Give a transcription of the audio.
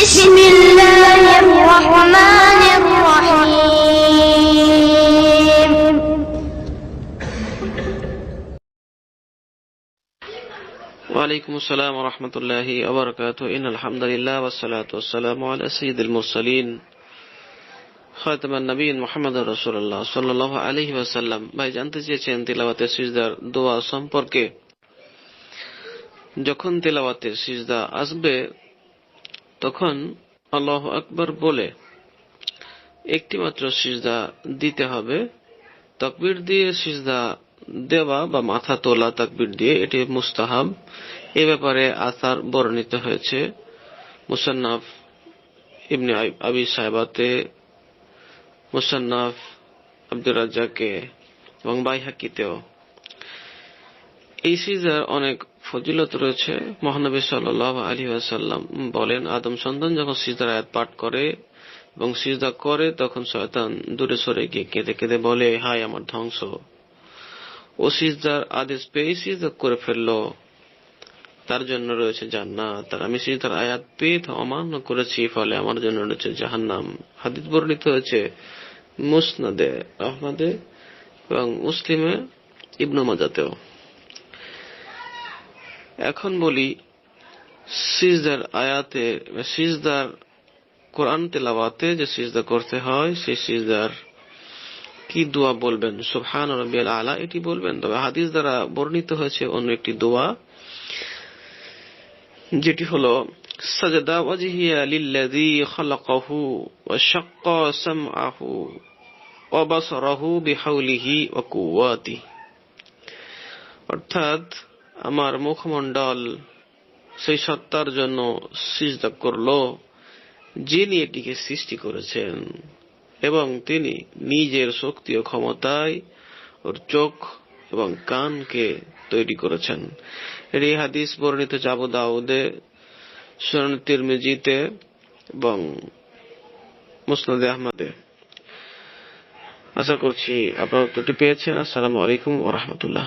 بسم الله الرحمن الرحيم. وعليكم السلام ورحمة الله وبركاته. إن الحمد لله والصلاة والسلام على سيد المرسلين খাতমা নবীন মোহাম্মদ রসুল্লাহ সাল্লাহ আলহি ওয়াসাল্লাম ভাই জানতে চেয়েছেন তিলাবাতে সিজদার দোয়া সম্পর্কে? যখন তেলাওয়াতের সিজদা আসবে তখন আল্লাহ আকবর বলে একটি মাত্র সিজদা দিতে হবে। তকবির দিয়ে সিজদা দেওয়া বা মাথা তোলা তাকবির দিয়ে এটি মুস্তাহাব। এ ব্যাপারে আসার বর্ণিত হয়েছে। মুসান্নাফ ইবনে আবি সাহেবাতে মুসান্নাফ আব্দুর রাজ্জাকে এবং বাইহাকিতেও এই সিজার অনেক ফজিলত রয়েছে। মহানবী সাল্লাহ আলী আসাল্লাম বলেন, আদম সন্তান যখন সিজার আয়াত পাঠ করে এবং সিজদা করে, তখন শয়তান দূরে সরে গিয়ে কেঁদে কেঁদে বলে, হায় আমার ধ্বংস। ও সিজদার আদেশ পেয়ে সিজদা করে ফেলল। তার জন্য রয়েছে জান্নাত। আর আমি সিজদার আয়াত পেয়ে অমান্য করেছি, ফলে আমার জন্য রয়েছে জাহান্নাম। হাদিস বর্ণিত হয়েছে মুসনাদে, আহমদে এবং মুসলিমে ইবনু মাজাতেও। এখন বলি, সিজদার আয়াতে, সিজদার কোরআন তেলাওয়াতে যে সিজদা করতে হয়, সেই সিজদার কি দোয়া বলবেন? সুবহান রবিয়াল আলা, এটি বলবেন? তবে হাদিস দ্বারা বর্ণিত হয়েছে অন্য একটি দোয়া, যেটি হলো, সাজদা ওয়াজহিয়া লিল্লাযী খালাকাহু ওয়া শাক্কা সামআহু ওয়া বাসারাহু বিহাউলিহি ওয়া কুওয়াতি অর্থাৎ আমার মুখমণ্ডল সেই সত্তার জন্য সিজদা করল, যিনি এটিকে সৃষ্টি করেছেন, এবং তিনি নিজের শক্তি ও ক্ষমতায় ওর চোখ এবং কানকে তৈরি করেছেন। এই হাদিস বর্ণিত জাবু দাউদে, সুনান তিরমিজিতে এবং মুসনাদে আহমদে। আশা করছি আপনারা উত্তরটি পেয়েছেন। আসসালামু আলাইকুম ওরহমতুল্লাহ